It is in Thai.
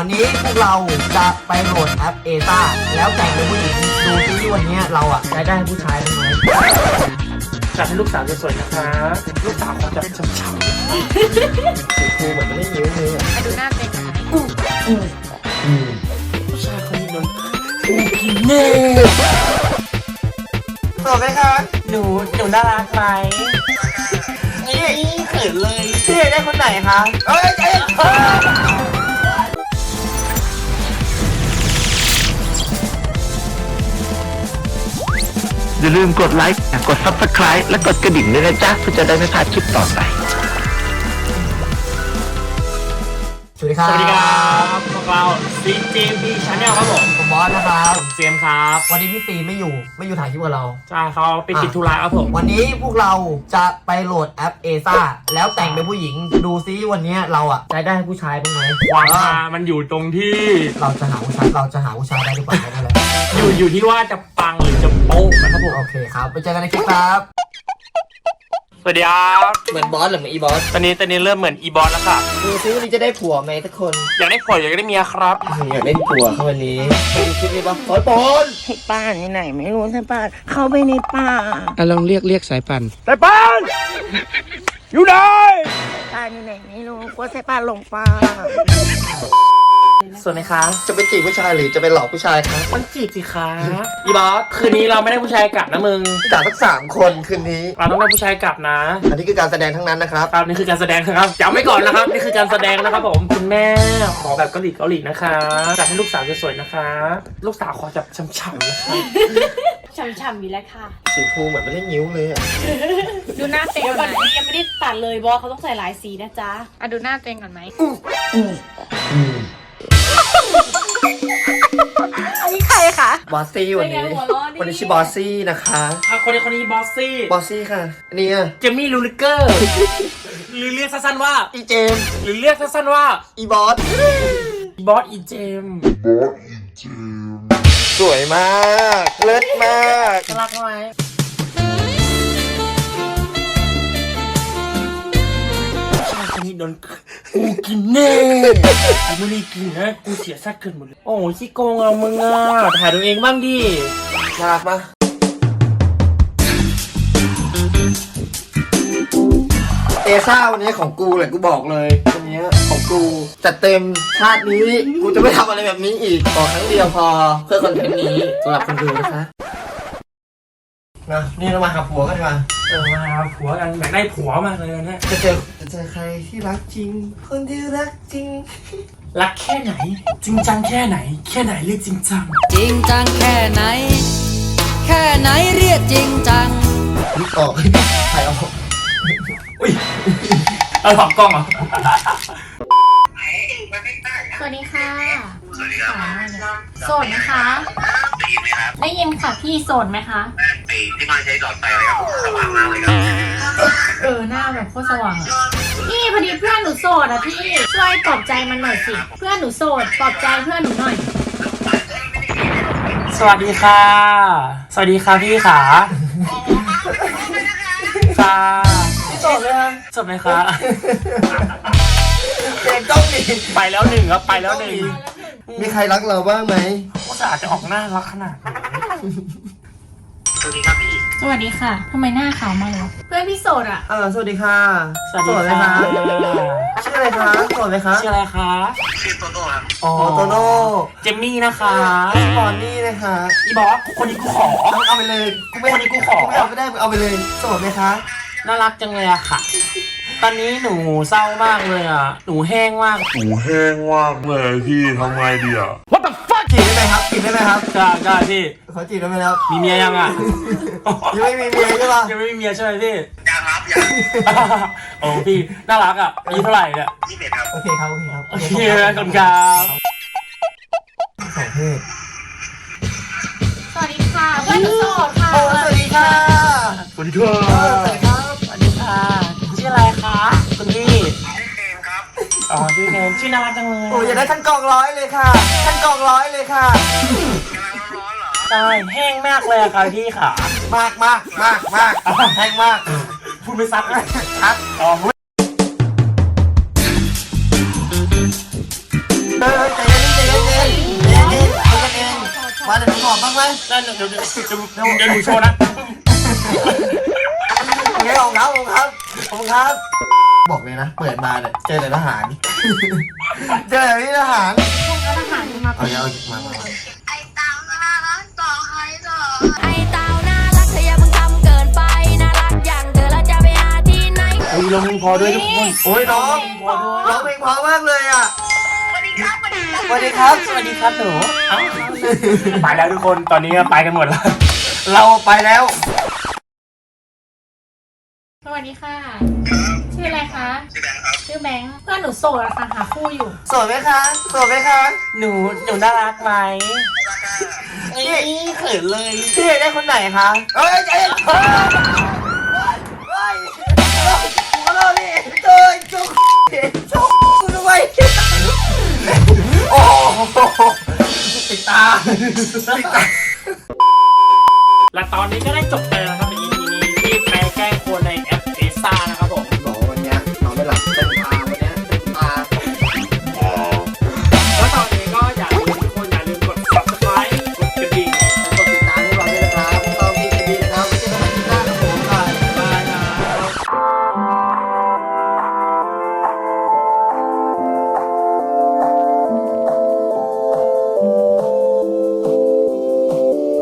วันนี้พวกเราจะไปโหลดแอปเอซ่าแล้วแต่งเป็นผู้หญิงดูซิวันนี้เราอะจะได้ผู้ชายบ้ไหมจัดให้ลูกสาวสวยๆนะคะ ลูกสาวขอจับช้ำครูเหมือนไม่ได้นิ้วเลยอะดูหน้าเป็นไหมผู้ชายคนนี้โดนกูกินแน่ตอบไหมคะหนูหนูน่ารักไหมนี่เขินเลยพี่ได้คนไหนคะเอ้ย อ้ยอย่าลืมกดไลค์กด Subscribe และกดกระดิ่งด้วยนะจ๊ะเพื่อจะได้ไม่พลาดคลิปต่อไป สวัสดีครับสวัสดีครับพวกเรา CJB Channel ครับผมผมบอสนะครับ เจมส์ครับ วันนี้พี่ซีไม่อยู่ไม่อยู่ถ่ายคลิปกับเรา ใช่เขาไปติดธุระครับผม วันนี้พวกเราจะไปโหลดแอปเอซ่าแล้วแต่งเป็นผู้หญิงดูซิวันนี้เราอะจะได้ผู้ชายบ้างไหมความฮามันอยู่ตรงที่ เราจะหาผู้ชายเราจะหาผู้ชายได้หรือเปล่าแค่นั่นแหละอยู่อยู่ที่ว่าจะปังหรือจะโป๊ะนะครับผมโอ เคครับไปเจอกันในคลิปครับสวัสดีครับเหมือนบอสหรือเหมือนอีบอสตอนนี้ตอนนี้เริ่มเหมือนอีบอสแล้วค่ะดูซิวันนี้จะได้ผัวไหมทุกคนอยากได้ผัวอยากได้เมียครับอยากเล่นผัวเขาวันนี้ไปดูคลิปนี้ปะบอสปอนให้ป้าที่ไหนไม่รู้ใช่ป้าเข้าไปในป่าอะลองเรียกเรียกสายพันธุ์แต่ป้านอยู่ไหนป้าที่ไหนไม่รู้กลัวใส่ป้าหลงป่า สวยไหมคะ จะไปจีบผู้ชายหรือจะไปหลอกผู้ชายครับมันจีบสิคะอีบอสคืนนี้เราไม่ได้ผู้ชายกลับนะมึงจากสักสามคนคืนนี้ เราต้องได้ผู้ชายกลับนะอันนี้คือการแสดงทั้งนั้นนะครับครับนี่คือการแสดงนะครับจำไว้ก่อนนะครับนี่คือการแสดงนะครับผมคุณแม่ขอแบบเกาหลีเกาหลีนะคะจัดให้ลูกสาวสวยๆนะคะ ลูกสาวขอจับช่ำๆนะคะช่ำๆอยู่แล้วค่ะสีฟูเหมือนไม่ได้นิ้วเลยอะดูหน้าเต็งเดี๋ยวก่ก่ออนนไหมนี้ยังไม่ได้ตัดเลยบอสเขาต้องใส่หลายสีนะจ๊ะอะดูหน้าเต็งก่อนไหม อันนี้ใครคะบอสซี่วันนี้ เป็นไงหัวเราะดีวันนี้ชื่อบอสซี่นะคะ อะคนนี้คนนี้บอสซี่บอสซี่ค่ะอันนี้อะเจมี่ลูลิเกอร์ หรือเรียกสั้นๆว่า อีเจมส์หรือเรียกสั้นๆว่าอีบอส บอสอีเจมสวยมาก เลิศมากน่ารักไหม โดนกูกินแน่กูไม่ได้กินนะกูเสียสัตว์เกินหมดเลย โอ้ยขี้โกงอะมึงอะถ่ายตัวเองบ้างดิน่ารักปะเอซ่าวันนี้ของกูเลยกูบอกเลยวันนี้ของกูจัดเต็มชาตินี้กูจะไม่ทำอะไรแบบนี้อีกขอครั้งเดียวพอเพื่อคอนเทนต์นี้สำหรับคนดูนะคะนะนี่เรามาหาผัวกันดีกว่า เออมาหาผัวกันอยากได้ผัวมากเลยนะเนี่ยจะเจอจะเจอใครที่รักจริง คนที่รักจริง รักแค่ไหน จริงจังแค่ไหน แค่ไหนเรียกจริงจังจริงจังแค่ไหน แค่ไหนเรียกจริงจังนี่ออกถ่ายออกอุ้ยเอาหลอกกล้องเหรอสวัสดีค่ะสวัสดีครับโสดไหมคะได้ยินไหม ครับได้ยินค่ะพี่โสดไหมคะไอ้ที่มันใช้หลอดไฟอะไรครับสว่างมากเลยครับเออหน้าแบบโคตรสว่างอะพี่พอดีเพื่อนหนูโสดอะพี่ช่วยปลอบใจมันหน่อยสิเพื่อนหนูโสดปลอบใจเพื่อนหนูหน่อย สวัสดีค่ะ สวัสดีค่ะพี่ขาค่ะจบเลยฮะจบไหมคะเกมต้องดีไปแล้วหนึ่งครับไปแล้วหนึ่งมีใครรักเราบ้างไหม ว่าจะอาจจะออกหน้ารักขนาดนี้สวัสดีครับพี่ สวัสดีค่ะทำไมหน้าขาวมาเลยวะเพื่อนพี่โสดอะเออสวัสดีค่ะสวัสดีเลยค่ะ คะชื่ออะไรคะโสดไหมคะชื่ออะไรคะชื่อโตโต้ครับอ๋อโตโน่เจมมี่นะคะบอนนี่นะคะอีบอสคนนี้กูขอ เอาเอาไปเลยกูไม่คนนี้กูขอ ไม่เอาไม่ได้มึงเอาไปเลยโสดไหมคะน่ารักจังเลยอะค่ะ ตอนนี้หนูเศร้ามากเลยอะหนูแห้งมาก หนูแห้งมากเลยพี่ทำไงดีอะจีบ ได้ไหมครับจีบได้ไหมครับใช่ใช่พี่ ขอจีบได้ไหมครับมีเมียยังอะยังไม่มีเมียใช่ปะยังไม่มีเมียใช่ไหมพี่ ยังครับยังโอ้พี่น่ารักอะอายุเท่าไหร่เนี่ยยี่สิบเอ็ดครับ โอเคครับโอเคครับโอเคขอบคุณครับสองเพศสวัสดีค่ะเพื่อนหนูโสดค่ะโอ้สวัสดีค่ะสวัสดีครั อ๋อชื่อเนมชื่อน่ารักจังเลยโอ้ยอยากได้ท่านกองร้อยเลยค่ะ ท่านกองร้อยเลยค่ะกำลังร้อนๆเหรอใช่แห้งมากเลยอะค่ะพี่ค่ะ มากมากมากมากแห้งมากพูดไม่ซัดเลยครับอ๋อเฮ้ยใจเย็นใจเย็นใจเย็นใจเย็นคุยกันเองมาเดี๋ยวผมขอบ้างไหมนั่นเดี๋ยวเดี๋ยวเดี๋ยวเดี๋ยวเดี๋ยวหนูโชว์นะ โอเคขอบคุณครับขอบคุณครับขอบคุณครับ บอกเลยนะ เปิดมาเนี่ยเจอแต่ทหาร เจอแต่พี่ทหารพวกทหารมาเอาเอามามามาไอ้เต้าน่ารักเธออย่าเพิ่งทำเกินไปน่ารักอย่างเธอแล้วจะไปหาที่ไหนเฮ้ยลงพอด้วยทุกคนโอ้ยน้องพอด้วยร้องเพลงเพราะมากเลยอะสวัสดีครับสวัสดีครับสวัสดีครับสวัสดีครับหนูเอ้าไปแล้วทุกคนตอนนี้ไปกันหมดแล้ว เราไปแล้วส วัสดีค่ะ ชื่ออะไรคะ ชื่อแบงค์ครับ ชื่อแบงค์เพื่อนหนูโสดอะค่ะหาคู่อยู่สวยไหมคะสวยไหมคะ หนูหนูน่ารักไหมราคาเอ้ยเขินเลยพี่อยากได้คนไหนคะเอ้ยใจเย็นเฮ้ยเฮ้ยกูก็รอดิเจอจุกจุกกูทำไมโอ้โหติดตาติดตา และตอนนี้ก็ได้จบไปแล้วนะครับ